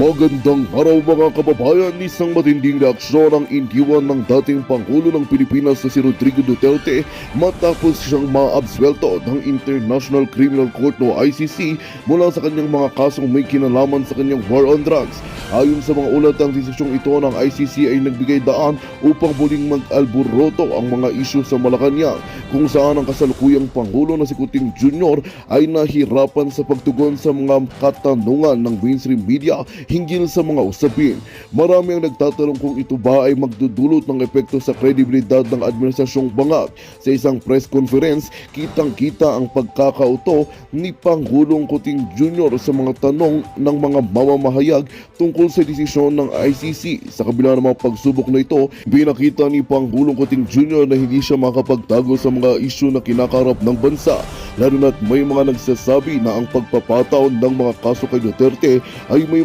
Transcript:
Magandang araw mga kababayan, isang matinding reaksyon ang indiwan ng dating Pangulo ng Pilipinas na si Rodrigo Duterte matapos siyang maabswelto ng International Criminal Court o ICC mula sa kanyang mga kasong may kinalaman sa kanyang war on drugs. Ayon sa mga ulat, ang desisyong ito ng ICC ay nagbigay daan upang muling mag-alburoto ang mga isyu sa Malacanang kung saan ang kasalukuyang Pangulo na si Kuting Jr. ay nahirapan sa pagtugon sa mga katanungan ng mainstream media hinggil sa mga usapin. Marami ang nagtatanong kung ito ba ay magdudulot ng epekto sa kredibilidad ng administrasyong bangat. Sa isang press conference, kitang-kita ang pagkakauto ni Pangulong Kuting Jr. sa mga tanong ng mga mamamahayag tungkol sa desisyon ng ICC. Sa kabila ng mga pagsubok na ito, pinakita ni Pangulong Kuting Jr. na hindi siya makapagtago sa mga isyu na kinakarap ng bansa. Lalo na't may mga nagsasabi na ang pagpapataon ng mga kaso kay Duterte ay may